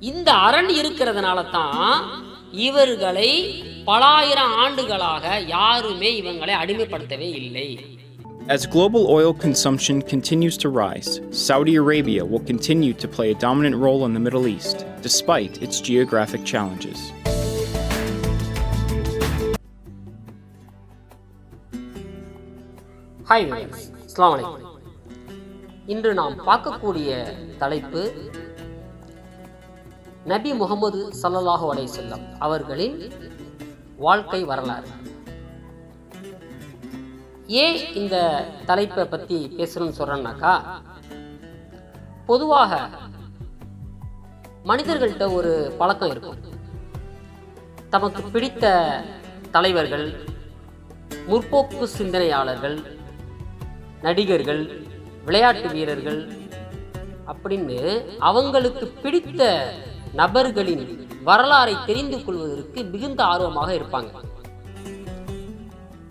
இந்த அரண் இருக்கிறதுனால தான் இவர்களை பலாயிரம் ஆண்டுகளாக யாருமே இவங்களை அடிமைப்படுத்தவே இல்லை As global oil consumption continues to rise, Saudi Arabia will continue to play a dominant role in the Middle East, despite its geographic challenges. Hi viewers அஸ்ஸலாமு அலைக்கும் இன்று நாம் பார்க்கக்கூடிய தலைப்பு நபி முகமது சல்லல்லாஹு அலைஹி வஸல்லம் அவர்களின் வாழ்க்கை வரலாறு. ஏன் இந்த தலைப்பை பற்றி பேசணும்னு சொல்கிறேன்னாக்கா பொதுவாக மனிதர்கள்ட்ட ஒரு பழக்கம் இருக்கும். தமக்கு பிடித்த தலைவர்கள் முற்போக்கு சிந்தனையாளர்கள் நடிகர்கள் விளையாட்டு வீரர்கள் அப்படின்னு அவங்களுக்கு பிடித்த நபர்களின் வரலாறை தெரிந்து கொள்வதற்கு மிகுந்த ஆர்வமாக இருப்பாங்க.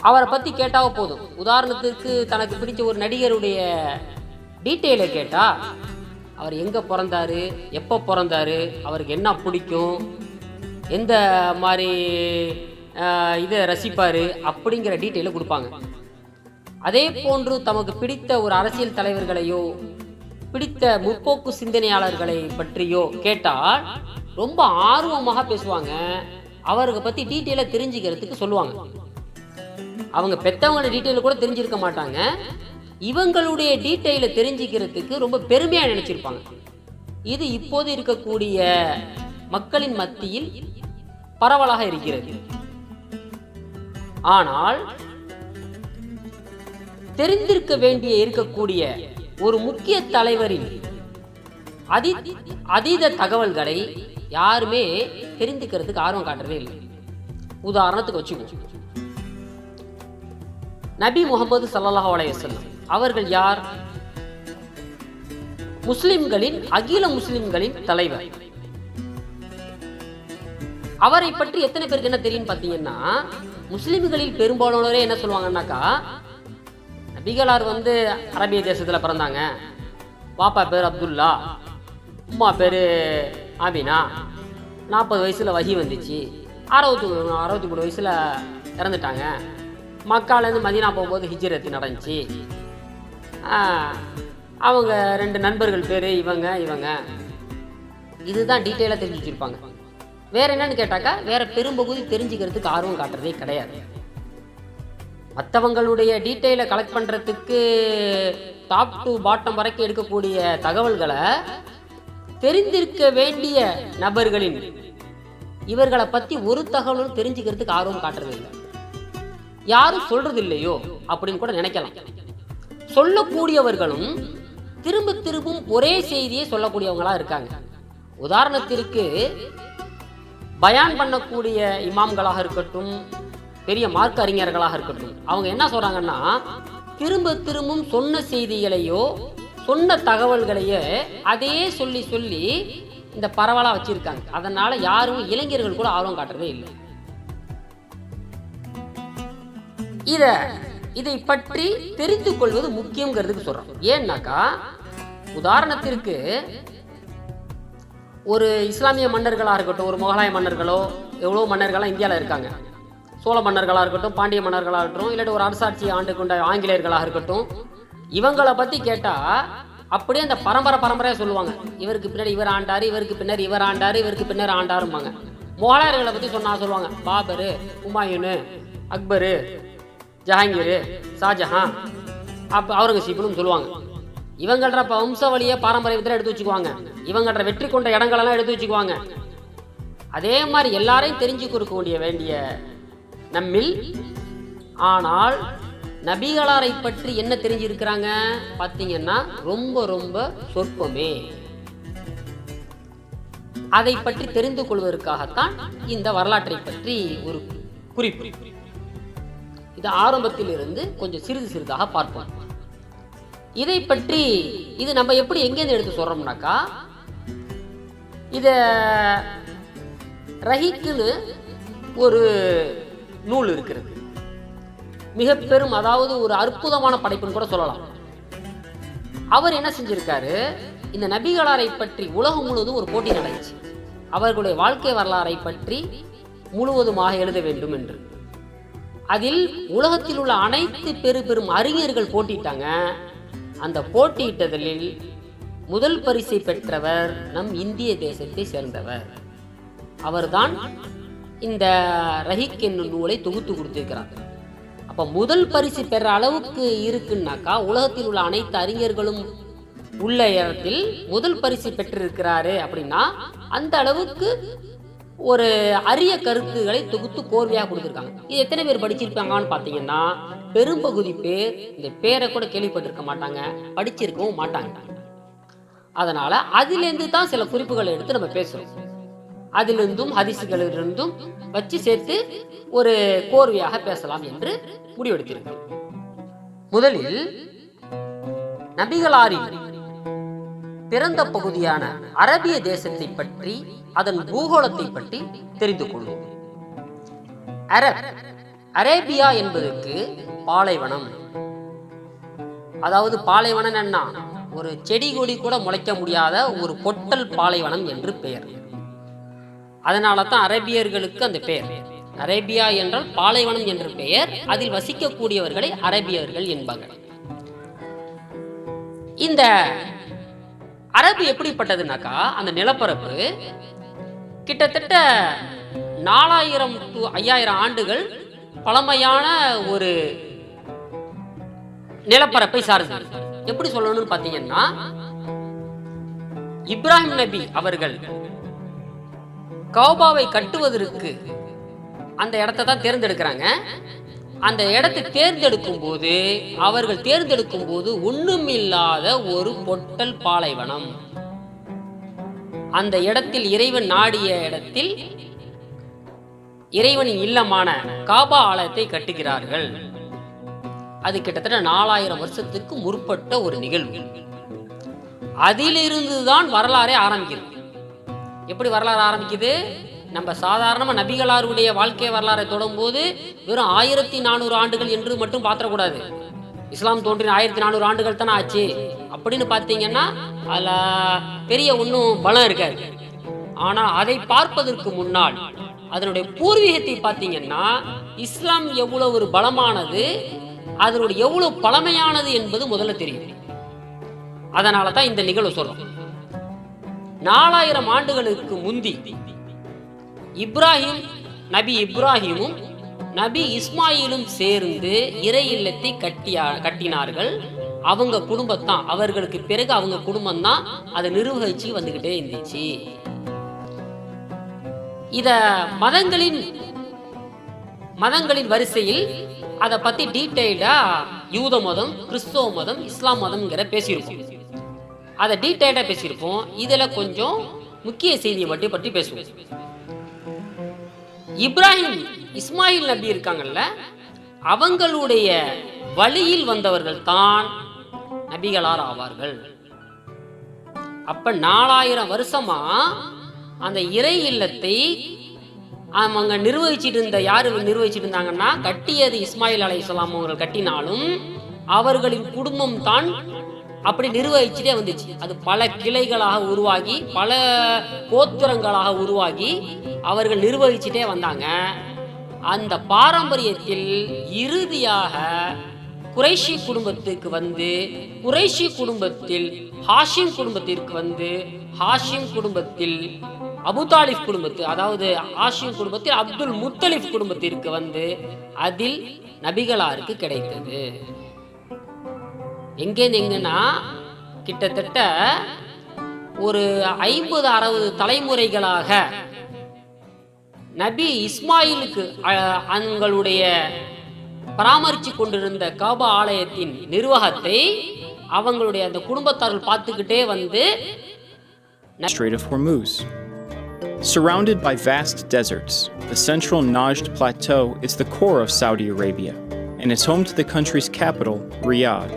அவரை பற்றி கேட்டாவோ போதும். உதாரணத்திற்கு தனக்கு பிடிச்ச ஒரு நடிகருடைய டீட்டெயிலை கேட்டால் அவர் எங்கே பிறந்தாரு எப்போ பிறந்தாரு அவருக்கு என்ன பிடிக்கும் எந்த மாதிரி இதை ரசிப்பார் அப்படிங்கிற டீட்டெயிலை கொடுப்பாங்க. அதே போன்று தமக்கு பிடித்த ஒரு அரசியல் தலைவர்களையோ பிடித்த முற்போக்கு சிந்தனையாளர்களை பற்றியோ கேட்டால் ரொம்ப ஆர்வமாக பேசுவாங்க. அவரை பற்றி டீட்டெயிலாக தெரிஞ்சுக்கிறதுக்கு சொல்லுவாங்க. அவங்க பெத்தவங்களோட டீட்டெயில் கூட தெரிஞ்சிருக்க மாட்டாங்க. இவங்களுடைய டீட்டெயிலை தெரிஞ்சுக்கிறதுக்கு ரொம்ப பெருமையாக நினச்சிருப்பாங்க. இது இப்போது இருக்கக்கூடிய மக்களின் மத்தியில் பரவலாக இருக்கிறது. ஆனால் தெரிந்திருக்க வேண்டிய இருக்கக்கூடிய ஒரு முக்கிய தலைவரின் அதி அதீத தகவல்களை யாருமே தெரிந்துக்கிறதுக்கு ஆர்வம் காட்டுறதே இல்லை. உதாரணத்துக்கு வச்சுக்கோ நபி முகமது ஸல்லல்லாஹு அலைஹி அவர்கள் யார்? முஸ்லிம்களின் அகில முஸ்லிம்களின் தலைவர். அவரை பற்றி எத்தனை பேருக்கு என்ன தெரியும் பார்த்தீங்கன்னா முஸ்லிம்களில் பெரும்பாலானோரே என்ன சொல்லுவாங்கன்னாக்கா பிகலார் வந்து அரபிய தேசத்தில் பிறந்தாங்க. பாப்பா பேர் அப்துல்லா உம்மா பேர் ஆபினா நாற்பது வயசில் வகி வந்துச்சு. அறுபத்தி அறுபத்தி மூணு வயசில் இறந்துட்டாங்க. மக்காலேருந்து மதினா போகும்போது ஹிஜ்ரத்து நடந்துச்சு. அவங்க ரெண்டு நண்பர்கள் பேர் இவங்க இவங்க. இதுதான் டீட்டெயிலாக தெரிஞ்சு வச்சுருப்பாங்க வேறு என்னன்னு கேட்டாக்கா வேறு பெரும்பகுதி தெரிஞ்சுக்கிறதுக்கு ஆர்வம் காட்டுறதே கிடையாது. மற்றவங்களுடைய டீட்டெயிலை கலெக்ட் பண்ணுறதுக்கு டாப் டு பாட்டம் வரைக்கும் எடுக்கக்கூடிய தகவல்களை தெரிந்திருக்க வேண்டிய நபர்களின் இவர்களை பற்றி ஒரு தகவலும் தெரிஞ்சுக்கிறதுக்கு ஆர்வம் காட்டுறது இல்லை. யாரும் சொல்றது இல்லையோ அப்படின்னு கூட நினைக்கலாம். சொல்லக்கூடியவர்களும் திரும்ப திரும்பவும் ஒரே செய்தியை சொல்லக்கூடியவங்களா இருக்காங்க. உதாரணத்திற்கு பயான் பண்ணக்கூடிய இமாம்களாக இருக்கட்டும் பெரிய மார்க்க அறிஞர்களாக இருக்கட்டும். அவங்க என்ன சொல்கிறாங்கன்னா திரும்ப திரும்பும் சொன்ன செய்திகளையோ சொன்ன தகவல்களையே அதையே சொல்லி சொல்லி இந்த பரவலாக வச்சுருக்காங்க. அதனால் யாரும் இளைஞர்கள் கூட ஆர்வம் காட்டுறதே இல்லை. இதை இதை பற்றி தெரிந்து கொள்வது முக்கியங்கிறதுக்கு சொல்கிறோம் ஏன்னாக்கா உதாரணத்திற்கு ஒரு இஸ்லாமிய மன்னர்களாக இருக்கட்டும் ஒரு முகலாய மன்னர்களோ எவ்வளோ மன்னர்களாக இந்தியாவில் இருக்காங்க. சோழ மன்னர்களாக இருக்கட்டும் பாண்டிய மன்னர்களாக இருக்கட்டும் இல்லாட்டி ஒரு அரசாட்சி ஆண்டு கொண்ட ஆங்கிலேயர்களாக இருக்கட்டும் இவங்களை பற்றி கேட்டால் அப்படியே அந்த பரம்பரை பரம்பரையாக சொல்லுவாங்க. இவருக்கு பின்னாடி இவர் ஆண்டார் இவருக்கு பின்னர் இவர் ஆண்டார் இவருக்கு பின்னர் ஆண்டாரும்பாங்க. முகலாயர்களை பற்றி சொன்னால் சொல்லுவாங்க. பாபரு ஹுமாயூனு அக்பரு ஜஹாங்கீரு ஷாஜஹான் அப்போ அவுரங்கசீப்னு சொல்லுவாங்க. இவங்கள்ற இப்போ வம்சவழியை பாரம்பரியத்தில் எடுத்து வச்சுக்குவாங்க. இவங்கள்ற வெற்றி கொண்ட இடங்களெல்லாம் எடுத்து வச்சுக்குவாங்க. அதே மாதிரி எல்லாரையும் தெரிஞ்சு கொடுக்க வேண்டிய நம்மில். ஆனால் நபிகளாரை பற்றி என்ன தெரிஞ்சிருக்கிறாங்க? பார்த்தீங்கன்னா ரொம்ப ரொம்ப சொற்பமே. அதை பற்றி தெரிந்து கொள்வதற்காகத்தான் இந்த வரலாற்றை பற்றி ஒரு குறிப்பு. இது ஆரம்பத்தில் இருந்து கொஞ்சம் சிறிது சிறிதாக பார்ப்போம். இதை பற்றி இது நம்ம எப்படி எங்கேருந்து எடுத்து சொல்றோம்னாக்கா இத ரஹிக்குன்னு ஒரு நூல் இருக்கிறது. மிக பெரும் அதாவது ஒரு அற்புதமான படைப்புன்னு கூட சொல்லலாம். அவர் என்ன செஞ்சிருக்காரு? இந்த நபிகளாரை பற்றி உலகம் முழுவதும் ஒரு போட்டி நடந்துச்சு. அவர்களுடைய வாழ்க்கை வரலாறை பற்றி முழுவதுமாக எழுத வேண்டும் என்று. அதில் உலகத்தில் உள்ள அனைத்து பெரு பெரும் அறிஞர்கள் போட்டிட்டாங்க. அந்த போட்டியிட்டதில் முதல் பரிசை பெற்றவர் நம் இந்திய தேசத்தை சேர்ந்தவர். அவர்தான் இந்த ரஹிக் என்னும் நூலை தொகுத்து கொடுத்திருக்கிறார். அப்ப முதல் பரிசு பெற அளவுக்கு இருக்குன்னாக்கா உலகத்தில் உள்ள அனைத்து அறிஞர்களும் உள்ள இடத்தில் முதல் பரிசு பெற்றிருக்கிறாரு அப்படின்னா அந்த அளவுக்கு ஒரு அரிய கருத்துக்களை தொகுத்து கோர்வையாக கொடுத்துருக்காங்க. இது எத்தனை பேர் படிச்சிருப்பாங்கன்னு பார்த்தீங்கன்னா பெரும்பகுதி பேர் இந்த பேரை கூட கேள்விப்பட்டிருக்க மாட்டாங்க படிச்சிருக்கவும் மாட்டாங்க. அதனால அதுலேருந்து தான் சில குறிப்புகளை எடுத்து நம்ம பேசுகிறோம் அதிலிருந்தும் ஹதிசுகளிலிருந்தும் வச்சு சேர்த்து ஒரு கோர்வையாக பேசலாம் என்று முடிவெடுத்திருக்கிறோம் முதலில் நபிகளாரின் பிறந்த பகுதியான அரபிய தேசத்தை பற்றி அதன் பூகோளத்தை பற்றி தெரிந்து கொள்வோம். அரப் அரேபியா என்பதற்கு பாலைவனம். அதாவது பாலைவனம் என்ன? ஒரு செடி கொடி கூட முளைக்க முடியாத ஒரு பொட்டல் பாலைவனம் என்று பெயர். அதனால தான் அரேபியர்களுக்கு அந்த பெயர். அரேபியா என்றால் பாலைவனம் என்று பெயர். அதில் வசிக்கக்கூடியவர்களை அரேபியர்கள் என்பார்கள். இந்த அரபு எப்படிப்பட்டதுனாக்கா அந்த நிலப்பரப்பு கிட்டத்தட்ட நாலாயிரம் டு ஐயாயிரம் ஆண்டுகள் பழமையான ஒரு நிலப்பரப்பை சார்ந்தது. எப்படி சொல்லணும்னு பார்த்தீங்கன்னா இப்ராஹிம் நபி அவர்கள் கௌபாவை கட்டுவதற்கு அந்த இடத்த தான் தேர்ந்தெடுக்கிறாங்க. அந்த இடத்தை தேர்ந்தெடுக்கும் போது அவர்கள் தேர்ந்தெடுக்கும் போது ஒண்ணுமில்லாத ஒரு பொட்டல் பாலைவனம். அந்த இடத்தில் இறைவன் நாடிய இடத்தில் இறைவனின் இல்லமான காபா ஆலயத்தை கட்டுகிறார்கள். அது கிட்டத்தட்ட நாலாயிரம் வருஷத்துக்கு முற்பட்ட ஒரு நிகழ்வு. அதிலிருந்து தான் வரலாறே ஆரம்பிக்கிறது. எப்படி வரலாறு ஆரம்பிக்குது? நம்ம சாதாரணமாக நபிகளாருடைய வாழ்க்கை வரலாறை தொடும்போது வெறும் ஆயிரத்தி நானூறு ஆண்டுகள் என்று மட்டும் பார்த்துடக்கூடாது. இஸ்லாம் தோன்றின ஆயிரத்தி நானூறு ஆண்டுகள் தானே ஆச்சு. அப்படின்னு பார்த்தீங்கன்னா அதில் பெரிய ஒன்றும் பலம் இருக்காது. ஆனால் அதை பார்ப்பதற்கு முன்னால் அதனுடைய பூர்வீகத்தை பார்த்தீங்கன்னா இஸ்லாம் எவ்வளோ ஒரு பலமானது அதனுடைய எவ்வளோ பழமையானது என்பது முதல்ல தெரியும். அதனால தான் இந்த நிகழ்வு சொல்கிறோம் நாலாயிரம் ஆண்டுகளுக்கு முந்தி இப்ராஹிம் நபி இப்ராஹிமும் நபி இஸ்மாயிலும் சேர்ந்து இறை இல்லத்தை கட்டியா கட்டினார்கள். அவங்க குடும்பத்தான் அவர்களுக்கு பிறகு அவங்க குடும்பம் தான் அதை நிர்வகிச்சு வந்துகிட்டே இருந்துச்சு. இத மதங்களின் மதங்களின் வரிசையில் அதை பத்தி டீட்டெயிலா யூத மதம் கிறிஸ்தவ மதம் இஸ்லாம் மதம்ங்கிற பேசியிருக்கோம் அதை டீட்டெயிலாக பேசியிருப்போம். இதில் கொஞ்சம் முக்கிய செய்தியை மட்டும் பற்றி பேசுவோம். இப்ராஹிம் இஸ்மாயில் நபி இருக்காங்கல்ல அவங்களுடைய வழியில் வந்தவர்கள் தான் நபிகளார் ஆவார்கள். அப்ப நாலாயிரம் வருஷமா அந்த இறை இல்லத்தை அவங்க நிர்வகிச்சிட்டு இருந்த யாரு நிர்வகிச்சிட்டு இருந்தாங்கன்னா கட்டியது இஸ்மாயில் அலை இஸ்லாம் அவர்கள் கட்டினாலும் அவர்களின் குடும்பம் தான் அப்படி நிர்வகிச்சுட்டே வந்துச்சு. அது பல கிளைகளாக உருவாகி பல கோத்திரங்களாக உருவாகி அவர்கள் நிர்வகிச்சுட்டே வந்தாங்க. அந்த பாரம்பரியத்தில் இறுதியாக குறைஷி குடும்பத்துக்கு வந்து குறைஷி குடும்பத்தில் ஹாஷிம் குடும்பத்திற்கு வந்து ஹாஷிம் குடும்பத்தில் அபுதாலிஃப் குடும்பத்து அதாவது ஹாஷிம் குடும்பத்தில் அப்துல் முத்தலிஃப் குடும்பத்திற்கு வந்து அதில் நபிகளாருக்கு கிடைத்தது. எங்கேருந்து எங்கன்னா கிட்டத்தட்ட ஒரு ஐம்பது அறுபது தலைமுறைகளாக நபி இஸ்மாயிலுக்கு அஹ், அவங்களுடைய பராமரித்து கொண்டிருந்த காபா ஆலயத்தின் நிர்வாகத்தை அவங்களுடைய அந்த குடும்பத்தார்கள் பார்த்துக்கிட்டே வந்து Strait of Hormuz. Surrounded by vast deserts, the central Najd Plateau is the core of Saudi Arabia and is home to the country's capital, Riyadh.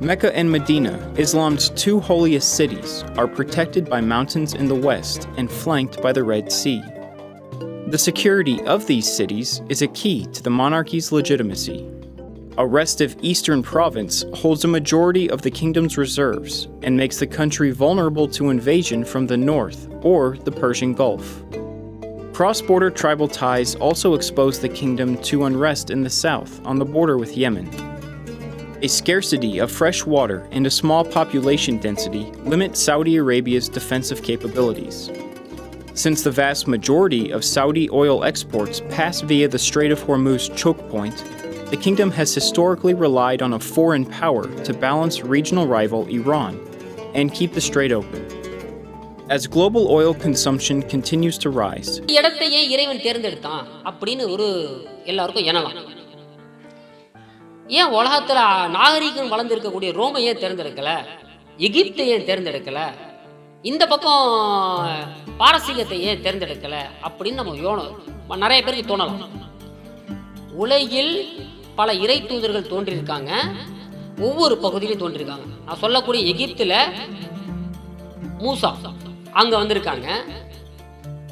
Mecca and Medina, Islam's two holiest cities, are protected by mountains in the west and flanked by the Red Sea. The security of these cities is a key to the monarchy's legitimacy. a restive eastern province holds a majority of the kingdom's reserves and makes the country vulnerable to invasion from the north or the Persian Gulf. Cross border tribal ties also expose the kingdom to unrest in the south on the border with Yemen. A scarcity of fresh water and a small population density limit Saudi Arabia's defensive capabilities. Since the vast majority of Saudi oil exports pass via the Strait of Hormuz choke point, the kingdom has historically relied on a foreign power to balance regional rival Iran and keep the strait open. As global oil consumption continues to rise, ஏன் உலகத்தில் நாகரீகம் வளர்ந்துருக்கக்கூடிய ரோமை ஏன் தேர்ந்தெடுக்கல? எகிப்தை ஏன் தேர்ந்தெடுக்கல? இந்த பக்கம் பாரசீகத்தை ஏன் தேர்ந்தெடுக்கல? அப்படின்னு நம்ம யோனம் நிறைய பேருக்கு தோணலாம் உலகில் பல இறை தூதர்கள் தோன்றியிருக்காங்க ஒவ்வொரு பகுதியிலும் தோன்றியிருக்காங்க நான் சொல்லக்கூடிய எகிப்தில் மூசா அங்க வந்திருக்காங்க.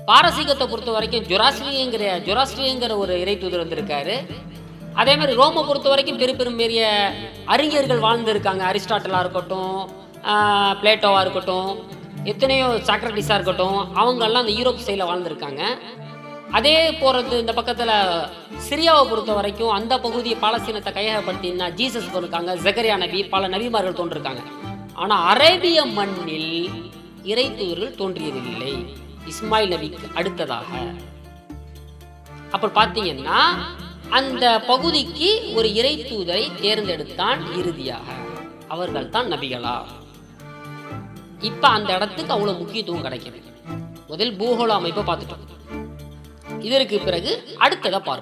பாரசீகத்தை பொறுத்த வரைக்கும் ஜொராஸ்ட்ரியங்கிற ஜொராஸ்ட்ரியங்கிற ஒரு இறை தூதர் வந்திருக்காரு. அதே மாதிரி ரோமை பொறுத்த வரைக்கும் பெரு பெரும் பெரிய அறிஞர்கள் வாழ்ந்துருக்காங்க. அரிஸ்டாட்டலாக இருக்கட்டும் பிளேட்டோவாக இருக்கட்டும் எத்தனையோ சாக்ரட்டிஸாக இருக்கட்டும் அவங்கெல்லாம் அந்த யூரோப் சைடில் வாழ்ந்துருக்காங்க. அதே போகிறது இந்த பக்கத்தில் சிரியாவை பொறுத்த வரைக்கும் அந்த பகுதியை பாலஸ்தீனத்தை கையகப்படுத்தினா ஜீசஸ் இருக்காங்க ஜெகரியா நபி பல நபிமார்கள் தோன்றிருக்காங்க. ஆனால் அரேபிய மண்ணில் இறை தூதர்கள் தோன்றியதில்லை. இஸ்மாயில் நபிக்கு அடுத்ததாக. அப்புறம் பார்த்தீங்கன்னா அந்த பகுதிக்கு ஒரு இறை தூதரை தேர்ந்தெடுத்தான் இறுதியாக. அவர்கள் தான் நபிகளா. இப்ப அந்த இடத்துக்கு அவ்வளவு முக்கியத்துவம் கிடைக்கிறது முதல் பூகோள அமைப்பை பார்த்துட்டோம். இதற்கு பிறகு அடுத்ததை பார்ப்போம்.